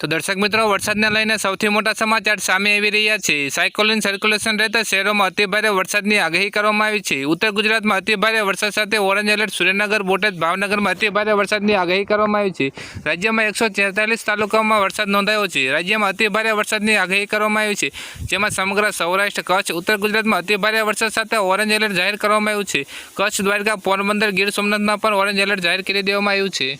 તો દર્શક મિત્રો, વરસાદને લઈને સૌથી મોટા સમાચાર સામે આવી રહ્યા છે. સાયકોલિન સર્ક્યુલેશન રહેતા શહેરોમાં અતિભારે વરસાદની આગાહી કરવામાં આવી છે. ઉત્તર ગુજરાતમાં અતિભારે વરસાદ સાથે ઓરેન્જ એલર્ટ, સુરેન્દ્રનગર, બોટાદ, ભાવનગરમાં અતિભારે વરસાદની આગાહી કરવામાં આવી છે. રાજ્યમાં એકસો તાલુકાઓમાં વરસાદ નોંધાયો છે. રાજ્યમાં અતિભારે વરસાદની આગાહી કરવામાં આવી છે. જેમાં સમગ્ર સૌરાષ્ટ્ર, કચ્છ, ઉત્તર ગુજરાતમાં અતિભારે વરસાદ સાથે ઓરેન્જ એલર્ટ જાહેર કરવામાં આવ્યું છે. કચ્છ દ્વારકા, પોરબંદર, ગીર સોમનાથમાં પણ ઓરેન્જ એલર્ટ જાહેર કરી દેવામાં આવ્યું છે.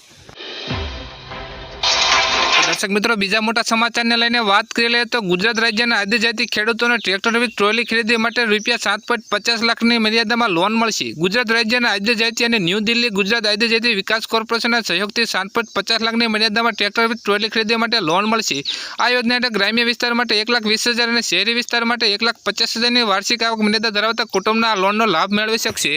દર્શક મિત્રો, બીજા મોટા સમાચારને લઈને વાત કરી લઈએ તો ગુજરાત રાજ્યના આદિજાતિ ખેડૂતોને ટ્રેક્ટર વિથ ટ્રોલી ખરીદી માટે રૂપિયા સાત પોઈન્ટ પચાસ લાખની મર્યાદામાં લોન મળશે. ગુજરાત રાજ્યના આદિજાતિ અને ન્યૂ દિલ્હી ગુજરાત આદિજાતિ વિકાસ કોર્પોરેશનના સહયોગથી સાત પોઈન્ટ પચાસ લાખની મર્યાદામાં ટ્રેક્ટર વિથ ટ્રોલી ખરીદી માટે લોન મળશે. આ યોજના હેઠળ ગ્રામ્ય વિસ્તાર માટે એક લાખ વીસ હજાર અને શહેરી વિસ્તાર માટે એક લાખ પચાસ હજારની વાર્ષિક આવક મર્યાદા ધરાવતા કુટુંબના આ લોનનો લાભ મેળવી શકશે.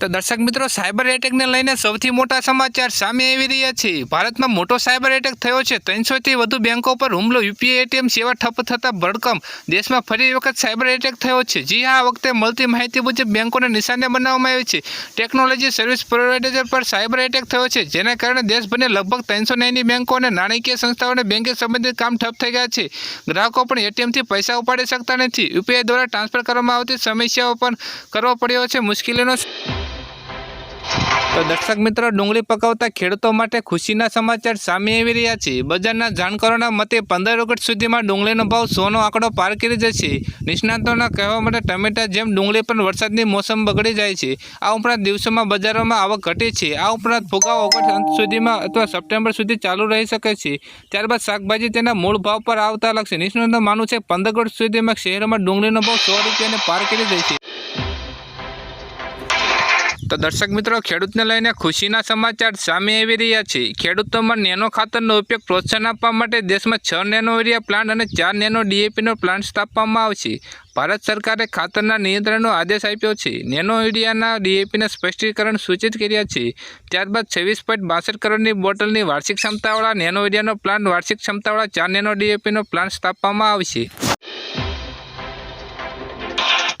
તો દર્શક મિત્રો, સાયબર એટેકને લઈને સૌથી મોટા સમાચાર સામે આવી રહ્યા છે. ભારતમાં મોટો સાયબર એટેક થયો છે. ત્રણસોથી વધુ બેંકો પર હુમલો, યુપીઆઈ, એટીએમ સેવા ઠપ થતાં ભડકમ દેશમાં ફરી વખત સાયબર એટેક થયો છે. જી આ વખતે મળતી માહિતી મુજબ બેંકોને નિશાને બનાવવામાં આવી છે. ટેકનોલોજી સર્વિસ પ્રોવાઇડર પર સાયબર એટેક થયો છે. જેના કારણે દેશભરની લગભગ ત્રણસો નેની બેંકો અને નાણાકીય સંસ્થાઓને બેંકિંગ સંબંધિત કામ ઠપ થઈ ગયા છે. ગ્રાહકો પણ એટીએમથી પૈસા ઉપાડી શકતા નથી. યુપીઆઈ દ્વારા ટ્રાન્સફર કરવામાં આવતી સમસ્યાઓ પણ કરવો પડ્યો છે. મુશ્કેલીનો તો દર્શક મિત્રો, ડુંગળી પકાવતા ખેડૂતો માટે ખુશીના સમાચાર સામે આવી રહ્યા છે. બજારના જાણકારોના મતે પંદર ઓગસ્ટ સુધીમાં ડુંગળીનો ભાવ સોનો આંકડો પાર કરી જશે. નિષ્ણાતોના કહેવા માટે ટમેટા જેમ ડુંગળી પણ વરસાદની મોસમ બગડી જાય છે. આ ઉપરાંત દિવસોમાં બજારોમાં આવક ઘટે છે. આ ઉપરાંત ફુગાવો ઓગસ્ટ અંત સુધીમાં અથવા સપ્ટેમ્બર સુધી ચાલુ રહી શકે છે. ત્યારબાદ શાકભાજી તેના મૂળ ભાવ પર આવતા લાગશે નિષ્ણાંતો માનવું છે, પંદર ઓગસ્ટ સુધીમાં શહેરોમાં ડુંગળીનો ભાવ સો રૂપિયાને પાર કરી દેશે તો દર્શક મિત્રો, ખેડૂતને લઈને ખુશીના સમાચાર સામે આવી રહ્યા છે. ખેડૂતોમાં નેનો ખાતરનો ઉપયોગ પ્રોત્સાહન આપવા માટે દેશમાં છ નેનો યુરિયા પ્લાન્ટ અને ચાર નેનો ડીએપીનો પ્લાન્ટ સ્થાપવામાં આવશે. ભારત સરકારે ખાતરના નિયંત્રણનો આદેશ આપ્યો છે. નેનો યુરિયાના ડીએપીના સ્પષ્ટીકરણ સૂચિત કર્યા છે. ત્યારબાદ છવ્વીસ પોઈન્ટ બાસઠ કરોડની બોટલની વાર્ષિક ક્ષમતાવાળા નેનો યુરિયાનો પ્લાન્ટ વાર્ષિક ક્ષમતાવાળા ચાર નેનો ડીએપીનો પ્લાન્ટ સ્થાપવામાં આવશે.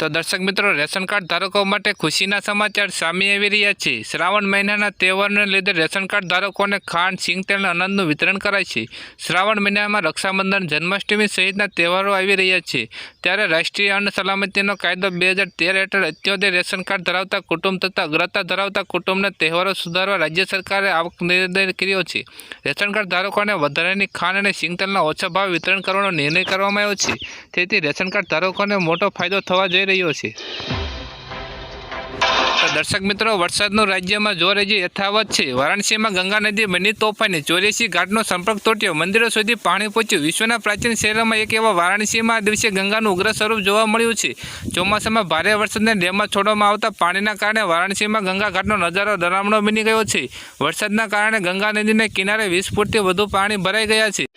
તો દર્શક મિત્રો, રેશન કાર્ડ ધારકો માટે ખુશીના સમાચાર સામે આવી રહ્યા છે. શ્રાવણ મહિનાના તહેવારને લીધે રેશન કાર્ડ ધારકોને ખાંડ, સિંગ તેલ અને અનાજનું વિતરણ કરાય છે. શ્રાવણ મહિનામાં રક્ષાબંધન, જન્માષ્ટમી સહિતના તહેવારો આવી રહ્યા છે. ત્યારે રાષ્ટ્રીય અન્ન સલામતીનો કાયદો બે હેઠળ અત્યોદય રેશન કાર્ડ ધરાવતા કુટુંબ તથા અગ્રતા ધરાવતા કુટુંબના તહેવારો સુધારવા રાજ્ય સરકારે આવક નિર્ણય કર્યો છે. રેશન કાર્ડ ધારકોને વધારાની ખાંડ અને સિંગ તેલના ઓછા ભાવ વિતરણ કરવાનો નિર્ણય કરવામાં આવ્યો છે. તેથી રેશન કાર્ડ ધારકોને મોટો ફાયદો થવા જઈ રહ્યો છે. દર્શક મિત્રો, વરસાદનું રાજ્યમાં જોર હજી યથાવત છે. વારાણસીમાં ગંગા નદી બની તોફાની ચોર્યાસી ઘાટનો સંપર્ક તૂટ્યો. મંદિરો સુધી પાણી પહોંચ્યું. વિશ્વના પ્રાચીન શહેરોમાં એક એવા વારાણસીમાં આ દિવસે ગંગાનું ઉગ્ર સ્વરૂપ જોવા મળ્યું છે. ચોમાસામાં ભારે વરસાદને ડેમમાં છોડવામાં આવતા પાણીના કારણે વારાણસીમાં ગંગા ઘાટનો નજારો ડરામણો બની ગયો છે. વરસાદના કારણે ગંગા નદીના કિનારે વીસ ફૂટથી વધુ પાણી ભરાઈ ગયા છે.